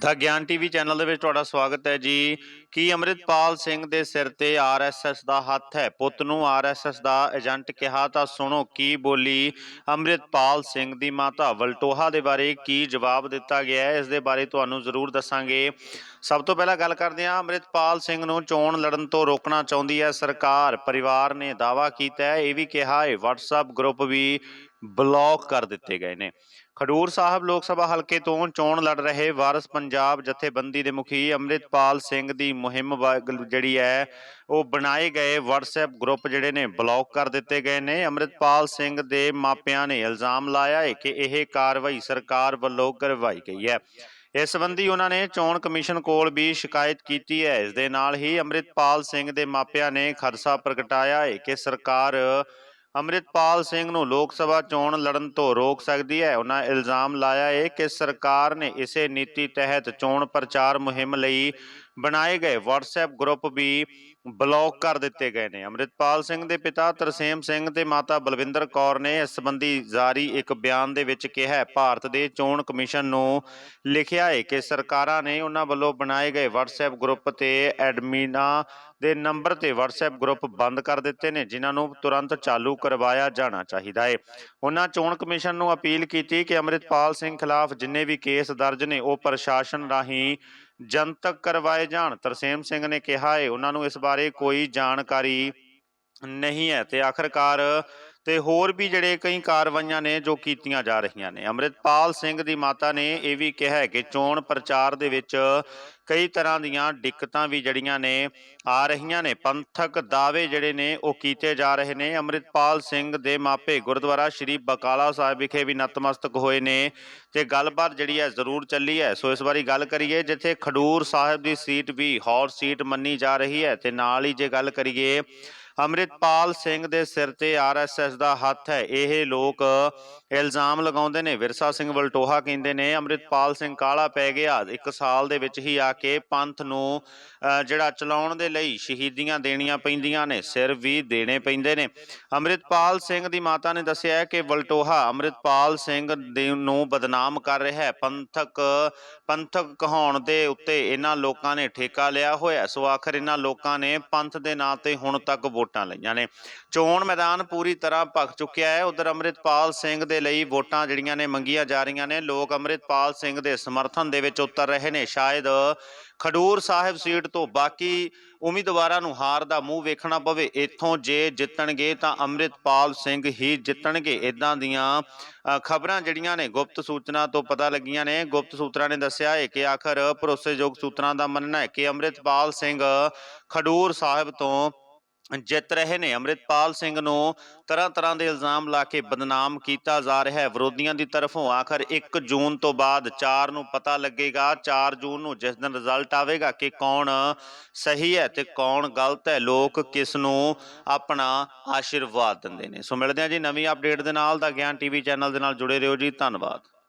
ਦਾ ਗਿਆਨ TV channel ਦੇ ਵਿੱਚ ਤੁਹਾਡਾ ਸਵਾਗਤ ਹੈ ਜੀ। ਕੀ ਅੰਮ੍ਰਿਤਪਾਲ ਸਿੰਘ ਦੇ ਸਿਰ ਤੇ ਆਰਐਸਐਸ ਦਾ ਹੱਥ ਹੈ? ਪੁੱਤ ਨੂੰ ਆਰਐਸਐਸ ਦਾ ਏਜੰਟ ਕਿਹਾ, ਤਾਂ ਸੁਣੋ ਕੀ ਬੋਲੀ ਅੰਮ੍ਰਿਤਪਾਲ ਸਿੰਘ ਦੀ ਮਾਤਾ। ਵਲਟੋਹਾ ਦੇ ਬਾਰੇ ਕੀ ਜਵਾਬ ਦਿੱਤਾ ਗਿਆ ਹੈ? ਇਸ ਦੇ ਬਾਰੇ ਤੁਹਾਨੂੰ ਜ਼ਰੂਰ ਦੱਸਾਂਗੇ। ਸਭ ਤੋਂ ਪਹਿਲਾਂ ਗੱਲ ਕਰਦੇ ਹਾਂ। ਅੰਮ੍ਰਿਤਪਾਲ ਸਿੰਘ ਨੂੰ ਚੋਣ ਲੜਨ ਤੋਂ ਰੋਕਣਾ ਚਾਹੁੰਦੀ ਹੈ ਸਰਕਾਰ। ਪਰਿਵਾਰ ਨੇ ਦਾਅਵਾ ਕੀਤਾ ਹੈ। ਇਹ ਵੀ ਕਿਹਾ ਹੈ, WhatsApp ਗਰੁੱਪ ਵੀ ਬਲੌਕ ਕਰ ਦਿੱਤੇ ਗਏ ਨੇ। ਖਡੂਰ ਸਾਹਿਬ ਲੋਕ ਸਭਾ ਹਲਕੇ ਤੋਂ ਚੋਣ ਲੜ ਰਹੇ ਵਾਰਸ ਪੰਜਾਬ ਜਥੇਬੰਦੀ ਦੇ ਮੁਖੀ ਅੰਮ੍ਰਿਤਪਾਲ ਸਿੰਘ ਦੀ ਮੁਹਿੰਮ ਜਿਹੜੀ ਹੈ, ਉਹ ਬਣਾਏ ਗਏ WhatsApp ਗਰੁੱਪ ਜਿਹੜੇ ਨੇ, ਬਲੌਕ ਕਰ ਦਿੱਤੇ ਗਏ ਨੇ। ਅੰਮ੍ਰਿਤਪਾਲ ਸਿੰਘ ਦੇ ਮਾਪਿਆਂ ਨੇ ਇਲਜ਼ਾਮ ਲਾਇਆ ਹੈ ਕਿ ਇਹ ਕਾਰਵਾਈ ਸਰਕਾਰ ਵੱਲੋਂ ਕਰਵਾਈ ਗਈ ਹੈ। ਇਸ ਸੰਬੰਧੀ ਉਹਨਾਂ ਨੇ ਚੋਣ ਕਮਿਸ਼ਨ ਕੋਲ ਵੀ ਸ਼ਿਕਾਇਤ ਕੀਤੀ ਹੈ। ਇਸ ਦੇ ਨਾਲ ਹੀ ਅੰਮ੍ਰਿਤਪਾਲ ਸਿੰਘ ਦੇ ਮਾਪਿਆਂ ਨੇ ਖਦਸ਼ਾ ਪ੍ਰਗਟਾਇਆ ਹੈ ਕਿ ਸਰਕਾਰ ਅੰਮ੍ਰਿਤਪਾਲ ਸਿੰਘ ਨੂੰ ਲੋਕ ਸਭਾ ਚੋਣ ਲੜਨ ਤੋਂ ਰੋਕ ਸਕਦੀ ਹੈ। ਉਹਨਾਂ ਇਲਜ਼ਾਮ ਲਾਇਆ ਹੈ ਕਿ ਸਰਕਾਰ ਨੇ ਇਸੇ ਨੀਤੀ ਤਹਿਤ ਚੋਣ ਪ੍ਰਚਾਰ ਮੁਹਿੰਮ ਲਈ ਬਣਾਏ ਗਏ WhatsApp ਗਰੁੱਪ ਵੀ ਬਲੌਕ ਕਰ ਦਿੱਤੇ ਗਏ ਨੇ। ਅੰਮ੍ਰਿਤਪਾਲ ਸਿੰਘ ਦੇ ਪਿਤਾ ਤਰਸੇਮ ਸਿੰਘ ਤੇ ਮਾਤਾ ਬਲਵਿੰਦਰ ਕੌਰ ਨੇ ਇਸ ਸੰਬੰਧੀ ਜਾਰੀ ਇੱਕ ਬਿਆਨ ਦੇ ਵਿੱਚ ਕਿਹਾ ਹੈ। ਭਾਰਤ ਦੇ ਚੋਣ ਕਮਿਸ਼ਨ ਨੂੰ ਲਿਖਿਆ ਹੈ ਕਿ ਸਰਕਾਰਾਂ ਨੇ ਉਹਨਾਂ ਵੱਲੋਂ ਬਣਾਏ ਗਏ WhatsApp ਗਰੁੱਪ ਤੇ ਐਡਮਿਨਾਂ ਦੇ ਨੰਬਰ ਤੇ WhatsApp ਗਰੁੱਪ ਬੰਦ ਕਰ ਦਿੱਤੇ ਨੇ, ਜਿਨ੍ਹਾਂ ਨੂੰ ਤੁਰੰਤ ਚਾਲੂ ਕਰਵਾਇਆ ਜਾਣਾ ਚਾਹੀਦਾ ਹੈ। ਉਹਨਾਂ ਚੋਣ ਕਮਿਸ਼ਨ ਨੂੰ ਅਪੀਲ ਕੀਤੀ ਕਿ ਅੰਮ੍ਰਿਤਪਾਲ ਸਿੰਘ ਖਿਲਾਫ ਜਿੰਨੇ ਵੀ ਕੇਸ ਦਰਜ ਨੇ, ਉਹ ਪ੍ਰਸ਼ਾਸਨ ਰਾਹੀਂ ਜਨਤਕ ਕਰਵਾਏ ਜਾਣ। ਤਰਸੇਮ ਸਿੰਘ ਨੇ ਕਿਹਾ ਹੈ ਉਹਨਾਂ ਨੂੰ ਇਸ ਬਾਰੇ ਕੋਈ ਜਾਣਕਾਰੀ ਨਹੀਂ ਹੈ। ਤੇ ਆਖਰਕਾਰ ਤੇ ਹੋਰ ਵੀ ਜਿਹੜੇ ਕਈ ਕਾਰਵਾਈਆਂ ਨੇ ਜੋ ਕੀਤੀਆਂ ਜਾ ਰਹੀਆਂ ਨੇ। ਅੰਮ੍ਰਿਤਪਾਲ ਸਿੰਘ ਦੀ ਮਾਤਾ ਨੇ ਇਹ ਵੀ ਕਿਹਾ ਹੈ ਕਿ ਚੋਣ ਪ੍ਰਚਾਰ ਦੇ ਵਿੱਚ ਕਈ ਤਰ੍ਹਾਂ ਦੀਆਂ ਦਿੱਕਤਾਂ ਵੀ ਜੜੀਆਂ ਨੇ ਆ ਰਹੀਆਂ ਨੇ। ਪੰਥਕ ਦਾਅਵੇ ਜਿਹੜੇ ਨੇ ਉਹ ਕੀਤੇ ਜਾ ਰਹੇ ਨੇ। ਅੰਮ੍ਰਿਤਪਾਲ ਸਿੰਘ ਦੇ ਮਾਪੇ ਗੁਰਦੁਆਰਾ ਸ਼੍ਰੀ ਬਕਾਲਾ ਸਾਹਿਬ ਵਿਖੇ ਵੀ ਨਤਮਸਤਕ ਹੋਏ ਨੇ ਤੇ ਗੱਲਬਾਤ ਜਿਹੜੀ ਹੈ ਜ਼ਰੂਰ ਚੱਲੀ ਹੈ। ਸੋ ਇਸ ਵਾਰੀ ਗੱਲ ਕਰੀਏ, ਜਿੱਥੇ ਖਡੂਰ ਸਾਹਿਬ ਦੀ ਸੀਟ ਵੀ ਹੌਟ ਸੀਟ ਮੰਨੀ ਜਾ ਰਹੀ ਹੈ ਤੇ ਨਾਲ ਹੀ ਜੇ ਗੱਲ ਕਰੀਏ ਅੰਮ੍ਰਿਤਪਾਲ ਸਿੰਘ ਦੇ ਸਿਰ ਤੇ ਆਰਐਸਐਸ ਦਾ ਹੱਥ ਹੈ। ਇਹ ਲੋਕ ਇਲਜ਼ਾਮ ਲਗਾਉਂਦੇ ਨੇ। ਵਿਰਸਾ ਸਿੰਘ ਵਲਟੋਹਾ ਕਹਿੰਦੇ ਨੇ, ਅੰਮ੍ਰਿਤਪਾਲ ਸਿੰਘ ਕਾਲਾ ਪੈ ਗਿਆ। ਇੱਕ ਸਾਲ ਦੇ ਵਿੱਚ ਹੀ ਆ ਕੇ ਪੰਥ ਨੂੰ ਜਿਹੜਾ ਚਲਾਉਣ ਦੇ ਲਈ ਸ਼ਹੀਦੀਆਂ ਦੇਣੀਆਂ ਪੈਂਦੀਆਂ ਨੇ, ਸਿਰ ਵੀ ਦੇਣੇ ਪੈਂਦੇ ਨੇ। ਅੰਮ੍ਰਿਤਪਾਲ ਸਿੰਘ ਦੀ ਮਾਤਾ ਨੇ ਦੱਸਿਆ ਕਿ ਵਲਟੋਹਾ ਅੰਮ੍ਰਿਤਪਾਲ ਸਿੰਘ ਦੇ ਨੂੰ ਬਦਨਾਮ ਕਰ ਰਿਹਾ ਹੈ। ਪੰਥਕ ਪੰਥਕ ਕਹਾਉਣ ਦੇ ਉੱਤੇ ਇਹਨਾਂ ਲੋਕਾਂ ਨੇ ਠੇਕਾ ਲਿਆ ਹੋਇਆ। ਸੋ ਆਖਰ ਇਹਨਾਂ ਲੋਕਾਂ ਨੇ ਪੰਥ ਦੇ ਨਾਂ ਤੇ ਹੁਣ ਤੱਕ ਵੋਟਾਂ ਲਈਆਂ ਨੇ। ਚੋਣ ਮੈਦਾਨ ਪੂਰੀ ਤਰ੍ਹਾਂ ਭਖ ਚੁੱਕਿਆ ਹੈ। ਉਧਰ ਅੰਮ੍ਰਿਤਪਾਲ ਸਿੰਘ ਦੇ ਲਈ ਵੋਟਾਂ ਜਿਹੜੀਆਂ ਨੇ ਮੰਗੀਆਂ ਜਾ ਰਹੀਆਂ ਨੇ। ਲੋਕ ਅੰਮ੍ਰਿਤਪਾਲ ਸਿੰਘ ਦੇ ਸਮਰਥਨ ਦੇ ਵਿੱਚ ਉਤਰ ਰਹੇ ਨੇ। ਸ਼ਾਇਦ ਖਡੂਰ ਸਾਹਿਬ ਸੀਟ ਤੋਂ ਬਾਕੀ ਉਮੀਦਵਾਰਾਂ ਨੂੰ ਹਾਰ ਦਾ ਮੂੰਹ ਵੇਖਣਾ ਪਵੇ। ਇੱਥੋਂ ਜੇ ਜਿੱਤਣਗੇ ਤਾਂ ਅੰਮ੍ਰਿਤਪਾਲ ਸਿੰਘ ਹੀ ਜਿੱਤਣਗੇ। ਇਦਾਂ ਦੀਆਂ ਖਬਰਾਂ ਜਿਹੜੀਆਂ ਨੇ ਗੁਪਤ ਸੂਚਨਾ ਤੋਂ ਪਤਾ ਲੱਗੀਆਂ ਨੇ। ਗੁਪਤ ਸੂਤਰਾਂ ਨੇ ਦੱਸਿਆ ਹੈ ਕਿ ਆਖਰ ਭਰੋਸੇਯੋਗ ਸੂਤਰਾਂ ਦਾ ਮੰਨਣਾ ਹੈ ਕਿ ਅੰਮ੍ਰਿਤਪਾਲ ਸਿੰਘ ਖਡੂਰ ਸਾਹਿਬ ਤੋਂ ਜਿੱਤ ਰਹੇ ਨੇ। ਅੰਮ੍ਰਿਤਪਾਲ ਸਿੰਘ ਨੂੰ ਤਰ੍ਹਾਂ ਤਰ੍ਹਾਂ ਦੇ ਇਲਜ਼ਾਮ ਲਾ ਕੇ ਬਦਨਾਮ ਕੀਤਾ ਜਾ ਰਿਹਾ ਹੈ। ਵਿਰੋਧੀਆਂ ਦੀ ਤਰਫੋਂ ਆਖਰ 1 ਜੂਨ ਤੋਂ ਬਾਅਦ 4 ਨੂੰ ਪਤਾ ਲੱਗੇਗਾ। 4 ਜੂਨ ਨੂੰ ਜਿਸ ਦਿਨ ਰਿਜ਼ਲਟ ਆਵੇਗਾ ਕਿ ਕੌਣ ਸਹੀ ਹੈ ਤੇ ਕੌਣ ਗਲਤ ਹੈ, ਲੋਕ ਕਿਸ ਨੂੰ ਆਪਣਾ ਆਸ਼ੀਰਵਾਦ ਦਿੰਦੇ ਨੇ। ਸੋ ਮਿਲਦੇ ਹਾਂ ਜੀ ਨਵੀਂ ਅਪਡੇਟ ਦੇ ਨਾਲ। ਦਾ ਗਿਆਨ ਟੀਵੀ ਚੈਨਲ ਦੇ ਨਾਲ ਜੁੜੇ ਰਹੋ ਜੀ। ਧੰਨਵਾਦ।